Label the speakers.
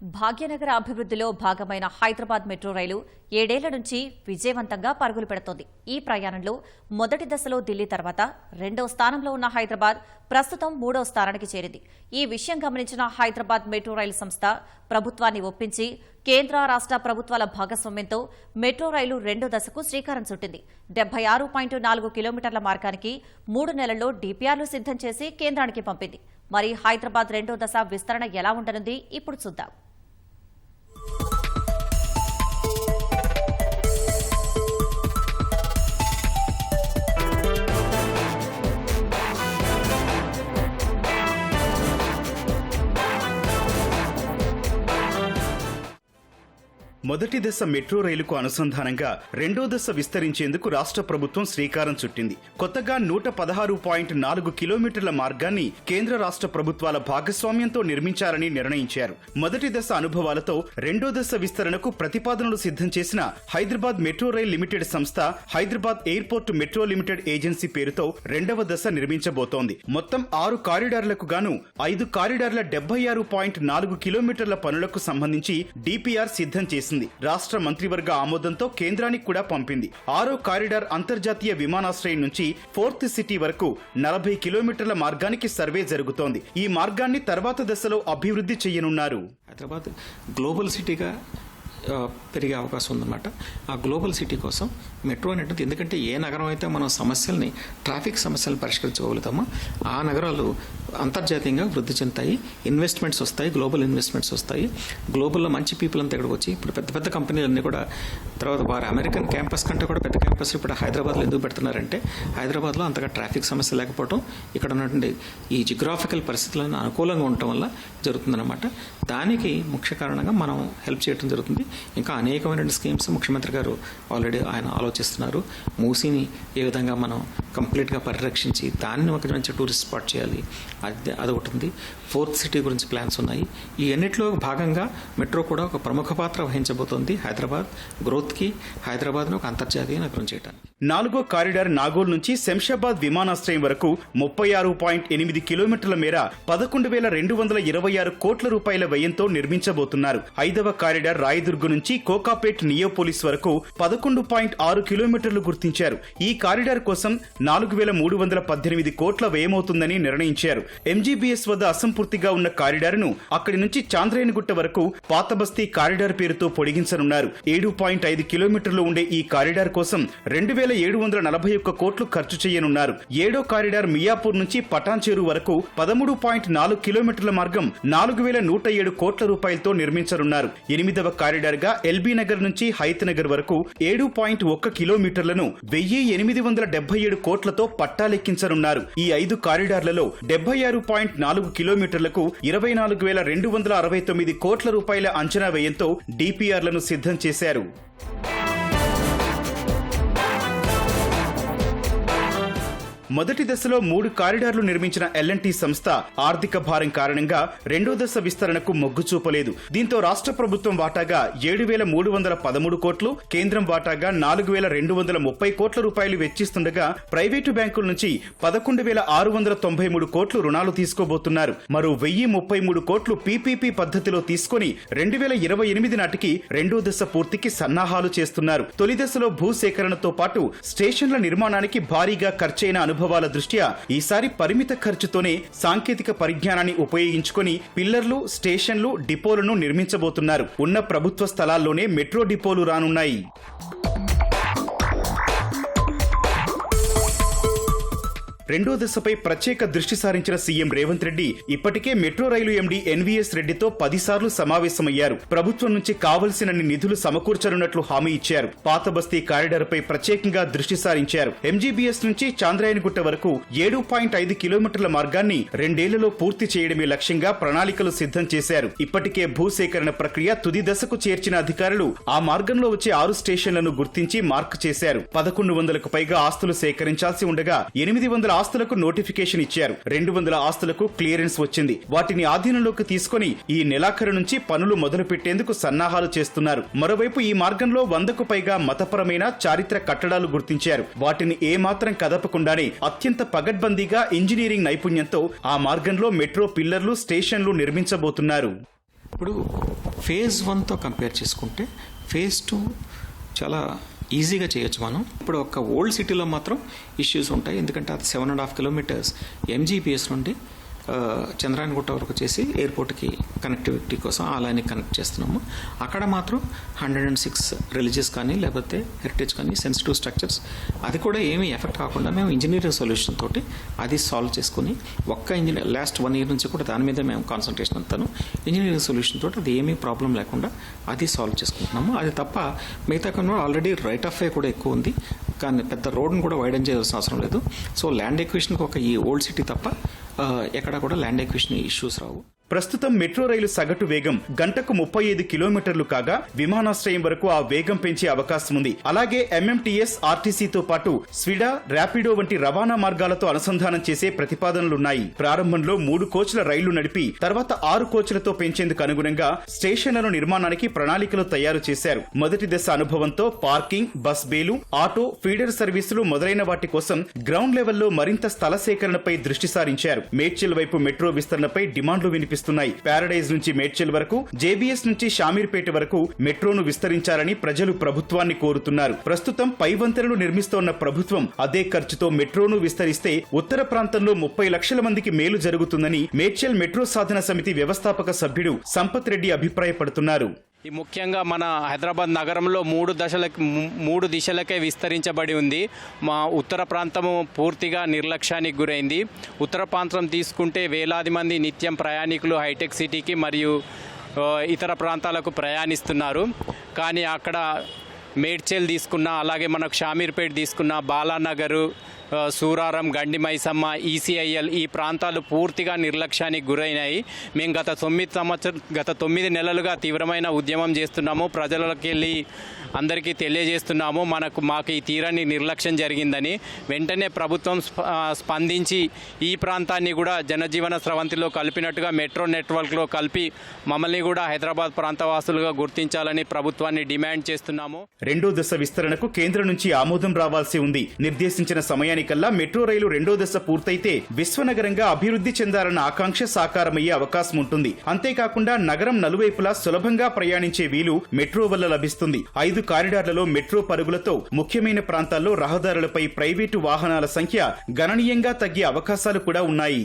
Speaker 1: భాగ్యనగర అభివృద్ధిలో భాగమైన హైదరాబాద్ మెట్రో రైలు ఏడేళ్ళ నుంచి విజయవంతంగా పరుగులు పెడుతోంది. ఈ ప్రయాణంలో మొదటి దశలో ఢిల్లీ తర్వాత రెండో స్థానంలో ఉన్న హైదరాబాద్ ప్రస్తుతం మూడో స్థానానికి చేరింది. ఈ విషయం గమనించిన హైదరాబాద్ మెట్రో రైలు సంస్థ ప్రభుత్వాన్ని ఒప్పించి కేంద్ర రాష్ట్ర ప్రభుత్వాల భాగస్వామ్యంతో మెట్రో రైలు రెండో దశకు శ్రీకారం చుట్టింది. డెబ్బై ఆరు పాయింట్ నాలుగు కిలోమీటర్ల మార్గానికి మూడు నెలల్లో డిపిఆర్లు సిద్ధం చేసి కేంద్రానికి పంపింది. మరి హైదరాబాద్ రెండో దశ విస్తరణ ఎలా ఉండనుంది? ఇప్పుడు చూద్దాం.
Speaker 2: మొదటి దశ మెట్రో రైలుకు అనుసంధానంగా రెండో దశ విస్తరించేందుకు రాష్ట్ర ప్రభుత్వం శ్రీకారం చుట్టింది. కొత్తగా నూట పదహారు పాయింట్ నాలుగు కిలోమీటర్ల మార్గాన్ని కేంద్ర రాష్ట్ర ప్రభుత్వాల భాగస్వామ్యంతో నిర్మించాలని నిర్ణయించారు. మొదటి దశ అనుభవాలతో రెండో దశ విస్తరణకు ప్రతిపాదనలు సిద్ధం చేసిన హైదరాబాద్ మెట్రో రైల్ లిమిటెడ్ సంస్థ Hyderabad airport metro limited agency పేరుతో రెండవ దశ నిర్మించబోతోంది. మొత్తం ఆరు కారిడార్లకు గాను ఐదు కారిడార్ల డెబ్బై ఆరు పాయింట్ నాలుగు కిలోమీటర్ల పనులకు సంబంధించి డిపిఆర్ సిద్ధం చేసింది. రాష్ట్ర మంత్రివర్గ ఆమోదంతో కేంద్రానికి కూడా పంపింది. ఆరో కారిడార్ అంతర్జాతీయ విమానాశ్రయం నుంచి ఫోర్త్ సిటీ వరకు నలభై కిలోమీటర్ల మార్గానికి సర్వే జరుగుతోంది. ఈ మార్గాన్ని తర్వాత దశలో అభివృద్ధి చేయనున్నారు.
Speaker 3: హైదరాబాద్ గ్లోబల్ సిటీగా పెరిగే అవకాశం ఉందన్నమాట. ఆ గ్లోబల్ సిటీ కోసం మెట్రో అనేటువంటిది ఎందుకంటే ఏ నగరం అయితే మనం సమస్యల్ని ట్రాఫిక్ సమస్యలను పరిష్కరించగలుగుతామో ఆ నగరాలు అంతర్జాతీయంగా వృద్ధి చెందుతాయి. ఇన్వెస్ట్మెంట్స్ వస్తాయి గ్లోబల్ ఇన్వెస్ట్మెంట్స్ వస్తాయి. గ్లోబల్లో మంచి పీపుల్ అంతా ఇక్కడికి వచ్చి ఇప్పుడు పెద్ద పెద్ద కంపెనీలన్నీ కూడా తర్వాత వారు అమెరికన్ క్యాంపస్ కంటే కూడా పెద్ద క్యాంపస్ ఇప్పుడు హైదరాబాద్లో ఎందుకు పెడుతున్నారంటే హైదరాబాద్లో అంతగా ట్రాఫిక్ సమస్య లేకపోవడం ఇక్కడ ఉన్నటువంటి ఈ జిగ్రాఫికల్ పరిస్థితులను అనుకూలంగా ఉండటం వల్ల జరుగుతుందన్నమాట. దానికి ముఖ్య కారణంగా మనం హెల్ప్ చేయడం జరుగుతుంది. ఇంకా అనేకమైన స్కీమ్స్ ముఖ్యమంత్రి గారు ఆల్రెడీ ఆయన ఆలోచిస్తున్నారు. మూసీని ఏ విధంగా మనం కంప్లీట్గా పరిరక్షించి దాన్ని ఒక మంచి టూరిస్ట్ స్పాట్ చేయాలి. అది అదొకటి ఉంది. ఫోర్త్ సిటీ గురించి ప్లాన్స్ ఉన్నాయి. ఈ అన్నిటిలో భాగంగా మెట్రో కూడా ఒక ప్రముఖ పాత్ర వహించబోతోంది. హైదరాబాద్ గ్రోత్కి హైదరాబాద్ను ఒక అంతర్జాతీయ నగరం చేయడానికి
Speaker 2: నాలుగో కారిడార్ నాగోల్ నుంచి శంషాబాద్ విమానాశ్రయం వరకు ముప్పై ఆరు పాయింట్ ఎనిమిది కిలోమీటర్ల మేర పదకొండు వేల రెండు వందల ఇరవై ఆరు కోట్ల రూపాయల వ్యయంతో నిర్మించబోతున్నారు. ఐదవ కారిడార్ రాయదుర్గు నుంచి కోకాపేట్ నియోపోలిస్ వరకు పదకొండు పాయింట్ ఆరు కిలోమీటర్లు గుర్తించారు. ఈ కారిడార్ కోసం నాలుగు వేల మూడు వందల పద్దెనిమిది కోట్ల వ్యయమవుతుందని నిర్ణయించారు. ఎంజీబీఎస్ వద్ద అసంపూర్తిగా ఉన్న కారిడార్ను అక్కడి నుంచి చాంద్రాయణగుట్ట వరకు పాతబస్తీ కారిడార్ పేరుతో పొడిగించనున్నారు. ఏడు పాయింట్ ఐదు కిలోమీటర్లు ఉండే ఈ కారిడార్ కోసం రెండు వేల ఏడు వందల నలభై ఒక్క కోట్లు ఖర్చు చేయనున్నారు. ఏడో కారిడార్ మియాపూర్ నుంచి పటాన్చేరు వరకు పదమూడు పాయింట్ నాలుగు కిలోమీటర్ల మార్గం నాలుగు వేల నూట ఏడు కోట్ల రూపాయలతో నిర్మించనున్నారు. ఎనిమిదవ కారిడార్గా ఎల్బీ నగర్ నుంచి హైత్ నగర్ వరకు ఏడు పాయింట్ ఒక్క కిలోమీటర్లను వెయ్యి ఎనిమిది వందల డెబ్బై ఏడు కోట్లతో పట్టాలెక్కించనున్నారు. ఈ ఐదు కారిడార్లలో డెబ్బై ఆరు పాయింట్ నాలుగు కిలోమీటర్లకు ఇరవై నాలుగు వేల రెండు వందల అరవై తొమ్మిది కోట్ల రూపాయల అంచనా వ్యయంతో డిపిఆర్లను సిద్ధం చేశారు. మొదటి దశలో మూడు కారిడార్లు నిర్మించిన ఎల్ఎన్టీ సంస్థ ఆర్థిక భారం కారణంగా రెండో దశ విస్తరణకు మొగ్గు చూపలేదు. దీంతో రాష్ట్ర ప్రభుత్వం వాటాగా ఏడు వేల మూడు వందల పదమూడు కోట్లు కేంద్రం వాటాగా నాలుగు వేల రెండు వందల ముప్పై కోట్ల రూపాయలు వెచ్చిస్తుండగా ప్రైవేటు బ్యాంకుల నుంచి పదకొండు వేల ఆరు వందల తొంభై మూడు కోట్లు రుణాలు తీసుకోబోతున్నారు. మరో వెయ్యి ముప్పై మూడు కోట్లు పీపీపీ పద్ధతిలో తీసుకుని రెండు వేల ఇరవై ఎనిమిది నాటికి రెండో దశ పూర్తికి సన్నాహాలు చేస్తున్నారు. తొలి దశలో భూసేకరణతో పాటు స్టేషన్ల నిర్మాణానికి భారీగా ఖర్చైన అనుభవం అనుభవాల దృష్ట్యా ఈసారి పరిమిత ఖర్చుతోనే సాంకేతిక పరిజ్ఞానాన్ని ఉపయోగించుకొని పిల్లర్లు స్టేషన్లు డిపోలను నిర్మించబోతున్నారు. ఉన్న ప్రభుత్వ స్థలాల్లోనే మెట్రో డిపోలు రానున్నాయి. రెండో దశపై ప్రత్యేక దృష్టి సారించిన సీఎం రేవంత్ రెడ్డి ఇప్పటికే మెట్రో రైలు ఎండీ ఎన్వీఎస్ రెడ్డితో పదిసార్లు సమావేశమయ్యారు. ప్రభుత్వం నుంచి కావలసినన్ని నిధులు సమకూర్చనున్నట్లు హామీ ఇచ్చారు. పాత బస్తీ కారిడార్ పై ప్రత్యేకంగా దృష్టి సారించారు. ఎంజీబీఎస్ నుంచి చాంద్రాయనగుట్ట వరకు ఏడు పాయింట్ ఐదు కిలోమీటర్ల మార్గాన్ని రెండేళ్ళలో పూర్తి చేయడమే లక్ష్యంగా ప్రణాళికలు సిద్ధం చేశారు. ఇప్పటికే భూసేకరణ ప్రక్రియ తుది దశకు చేర్చిన అధికారులు ఆ మార్గంలో వచ్చే ఆరు స్టేషన్లను గుర్తించి మార్క్ చేశారు. పదకొండు వందలకు పైగా ఆస్తులు సేకరించాల్సి ఉండగా ఎనిమిది వందల ఆస్తులకు నోటిఫికేషన్ ఇచ్చారు. రెండు వందల ఆస్తులకు క్లియరెన్స్ వచ్చింది. వాటిని ఆధీనంలోకి తీసుకొని ఈ నెలాఖరు నుంచి పనులు మొదలు పెట్టేందుకు సన్నాహాలు చేస్తున్నారు. మరోవైపు ఈ మార్గంలో వందకు పైగా మతపరమైన చారిత్ర కట్టడాలు గుర్తించారు. వాటిని ఏమాత్రం కదపకుండానే అత్యంత పగడ్బందీగా ఇంజనీరింగ్ నైపుణ్యంతో ఆ మార్గంలో మెట్రో పిల్లర్లు స్టేషన్లు నిర్మించబోతున్నారు.
Speaker 3: ఇప్పుడు ఫేజ్ వన్తో కంపేర్ చేసుకుంటే ఫేజ్ టూ చాలా ఈజీగా చేయొచ్చు మనం. ఇప్పుడు ఒక ఓల్డ్ సిటీలో మాత్రం ఇష్యూస్ ఉంటాయి. ఎందుకంటే అది seven and half kilometres MGBS నుండి ఆ, వరకు వచ్చేసి ఎయిర్పోర్ట్కి కనెక్టివిటీ కోసం ఆ లైన్కి కనెక్ట్ చేస్తున్నాము. అక్కడ మాత్రం హండ్రెడ్ అండ్ సిక్స్ రిలీజియస్ కానీ లేకపోతే హెరిటేజ్ కానీ సెన్సిటివ్ స్ట్రక్చర్స్ అది కూడా ఏమీ ఎఫెక్ట్ కాకుండా మేము ఇంజనీరింగ్ సొల్యూషన్ తోటి అది సాల్వ్ చేసుకుని ఒక్క ఇంజనీర్ లాస్ట్ వన్ ఇయర్ నుంచి కూడా దాని మీద మేము కాన్సన్ట్రేషన్ అంతాను. ఇంజనీరింగ్ సొల్యూషన్ తోటి అది ఏమీ ప్రాబ్లం లేకుండా అది సాల్వ్ చేసుకుంటున్నాము. అది తప్ప మిగతా కన్నా ఆల్రెడీ రైట్ ఆఫ్ వే కూడా ఎక్కువ ఉంది. కానీ పెద్ద రోడ్ను కూడా వైడన్ చేయాల్సిన అవసరం లేదు. సో ల్యాండ్ ఎక్విషన్కి ఒక ఈ ఓల్డ్ సిటీ తప్ప ఎక్కడ కూడా ల్యాండ్ ఎక్విషన్ ఇష్యూస్ రావు.
Speaker 2: ప్రస్తుతం మెట్రో రైలు సగటు వేగం గంటకు ముప్పై ఐదు కిలోమీటర్లు కాగా విమానాశ్రయం వరకు ఆ వేగం పెంచే అవకాశం ఉంది. అలాగే ఎంఎంటీఎస్ ఆర్టీసీతో పాటు స్విడా ర్యాపిడో వంటి రవాణా మార్గాలతో అనుసంధానం చేసే ప్రతిపాదనలున్నాయి. ప్రారంభంలో మూడు కోచ్ల రైళ్ళు నడిపి తర్వాత ఆరు కోచ్లతో పెంచేందుకు అనుగుణంగా స్టేషన్ల నిర్మాణానికి ప్రణాళికలు తయారు చేశారు. మొదటి దశ అనుభవంతో పార్కింగ్ బస్ బేలు ఆటో ఫీడర్ సర్వీసులు మొదలైన వాటి కోసం గ్రౌండ్ లెవెల్లో మరింత స్థల సేకరణపై దృష్టి సారించారు. మేడ్చల్ వైపు మెట్రో విస్తరణపై డిమాండ్లు వినిపిస్తున్నాయి. ప్యారడైజ్ నుంచి మేడ్చల్ వరకు జేబీఎస్ నుంచి షామీర్పేట వరకు మెట్రోను విస్తరించాలని ప్రజలు ప్రభుత్వాన్ని కోరుతున్నారు. ప్రస్తుతం పై వంతెనలు నిర్మిస్తోన్న ప్రభుత్వం అదే ఖర్చుతో మెట్రోను విస్తరిస్తే ఉత్తర ప్రాంతంలో ముప్పై లక్షల మందికి మేలు జరుగుతుందని మేడ్చల్ మెట్రో సాధన సమితి వ్యవస్థాపక సభ్యుడు సంపత్ రెడ్డి అభిప్రాయపడుతున్నారు.
Speaker 4: ఈ ముఖ్యంగా మన హైదరాబాద్ నగరంలో మూడు దశలకి మూడు దిశలకే విస్తరించబడి ఉంది. మా ఉత్తర ప్రాంతము పూర్తిగా నిర్లక్ష్యానికి గురైంది. ఉత్తర ప్రాంతం తీసుకుంటే వేలాది మంది నిత్యం ప్రయాణికులు హైటెక్ సిటీకి మరియు ఇతర ప్రాంతాలకు ప్రయాణిస్తున్నారు. కానీ అక్కడ మేడ్చేల్ తీసుకున్న అలాగే మనకు షామీర్పేట్ తీసుకున్న బాలానగరు సూరారం గండి మైసమ్మ ఈసీఐఎల్ ఈ ప్రాంతాలు పూర్తిగా నిర్లక్ష్యానికి గురైనాయి. మేము గత తొమ్మిది సంవత్సరం గత తొమ్మిది నెలలుగా తీవ్రమైన ఉద్యమం చేస్తున్నాము. ప్రజలకెళ్ళి అందరికీ తెలియజేస్తున్నాము. మనకు మాకు ఈ తీరని నిర్లక్ష్యం జరిగిందని. వెంటనే ప్రభుత్వం స్ప- స్పందించి ఈ ప్రాంతాన్ని కూడా జనజీవన స్రవంతిలో కలిపినట్టుగా మెట్రో నెట్వర్క్లో కలిపి మమ్మల్ని కూడా హైదరాబాద్ ప్రాంతవాసులుగా గుర్తించాలని ప్రభుత్వాన్ని డిమాండ్ చేస్తున్నాము.
Speaker 2: రెండో దశ విస్తరణకు కేంద్రం నుంచి ఆమోదం రావాల్సి ఉంది. నిర్దేశించిన సమయానికల్లా మెట్రో రైలు రెండో దశ పూర్తయితే విశ్వనగరంగా అభివృద్ధి చెందాలన్న ఆకాంక్ష సాకారమయ్యే అవకాశం ఉంటుంది. అంతేకాకుండా నగరం నలువైపులా సులభంగా ప్రయాణించే వీలు మెట్రో వల్ల లభిస్తుంది. ఐదు కారిడార్లలో మెట్రో పరుగులతో ముఖ్యమైన ప్రాంతాల్లో రహదారులపై ప్రైవేటు వాహనాల సంఖ్య గణనీయంగా తగ్గే అవకాశాలు కూడా ఉన్నాయి.